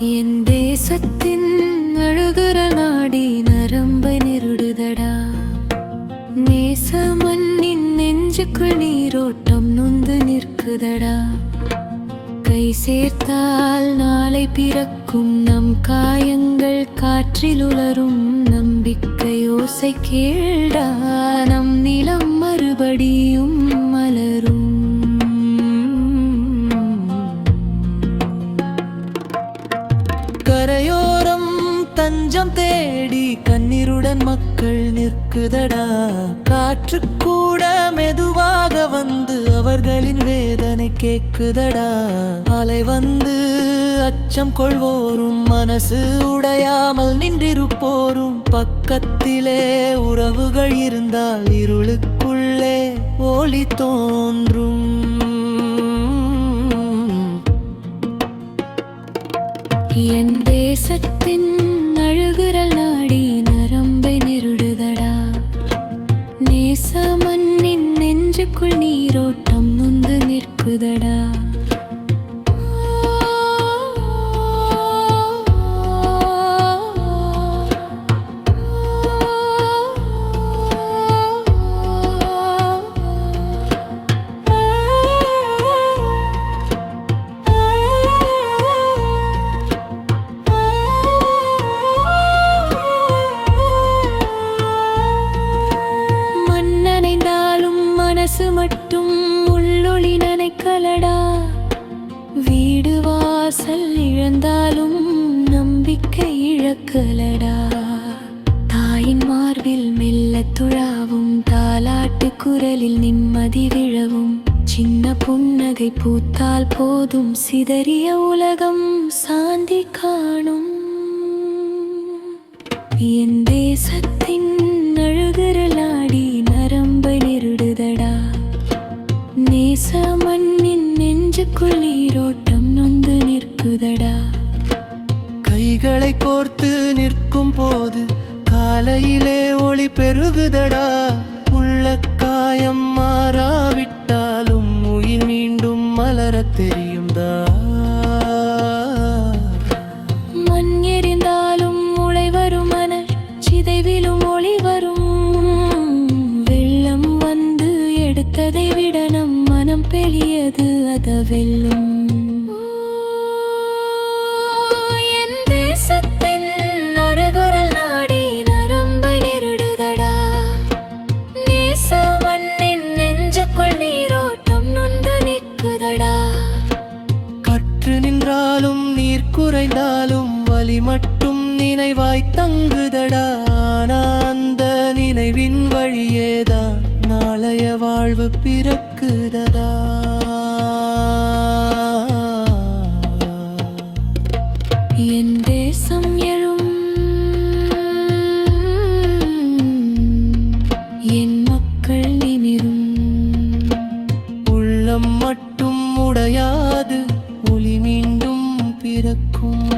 என் தேசத்தின் அழுகிற நாடி நரம்பை நிருடுதடா. நேச மண்ணின் நெஞ்சுக்குள் நீரோட்டம் நொந்து நிற்குதடா. கை சேர்த்தால் நாளை பிறக்கும் நம் காயங்கள் காற்றில் உலரும் நம்பிக்கை ஓசை கேள்டா. நம் நிலம் மறுபடியும் மலரும். கண்ணீருடன் மக்கள் நிற்குதடா. காற்று கூட மெதுவாக வந்து அவர்களின் வேதனை கேக்குதடா. அலை வந்து அச்சம் கொள்வோரும் மனசு உடையாமல் நின்றிருப்போரும். பக்கத்திலே உறவுகள் இருந்தால் இருளுக்குள்ளே ஒளி தோன்றும். என் தேசத்தின் அழுகுரல் நாடி நேச மண்ணின் நெஞ்சுக்குள் நீரோட்டம் முந்து நிற்குதடா. மனசு மட்டும் உள்ளொளி நனைக்கலடா. வீடு வாசல் இழந்தாலும் நம்பிக்கை இழக்கலடா. தாயின் மார்பில் மெல்ல துழாவும் தாலாட்டு குரலில் நிம்மதி விழவும். சின்ன புன்னகை பூத்தால் போதும் சிதறிய உலகம் சாந்தி காணும். என் கைகளை கோர்த்து நிற்கும் போது காலையிலே ஒளி பெருகுதடா. உள்ள காயம் மாறாவிட்டாலும் உயிர் மீண்டும் மலர தெரியும்தா மண் எரிந்தாலும் முளை வரும் மன சிதைவிலும் ஒளி வரும். வெள்ளம் வந்து எடுத்ததை விட நம் மனம் பெரியது அத வெல்லும் குறைந்தாலும் வலி மட்டும் நினைவாய் தங்குதடா. அந்த நினைவின் வழியேதான் நாளைய வாழ்வு பிறக்குதடா. என் தேசம் எழும். என் மக்கள் நிமிரும். உள்ளம் மட்டும் உடையாது. 哭吗？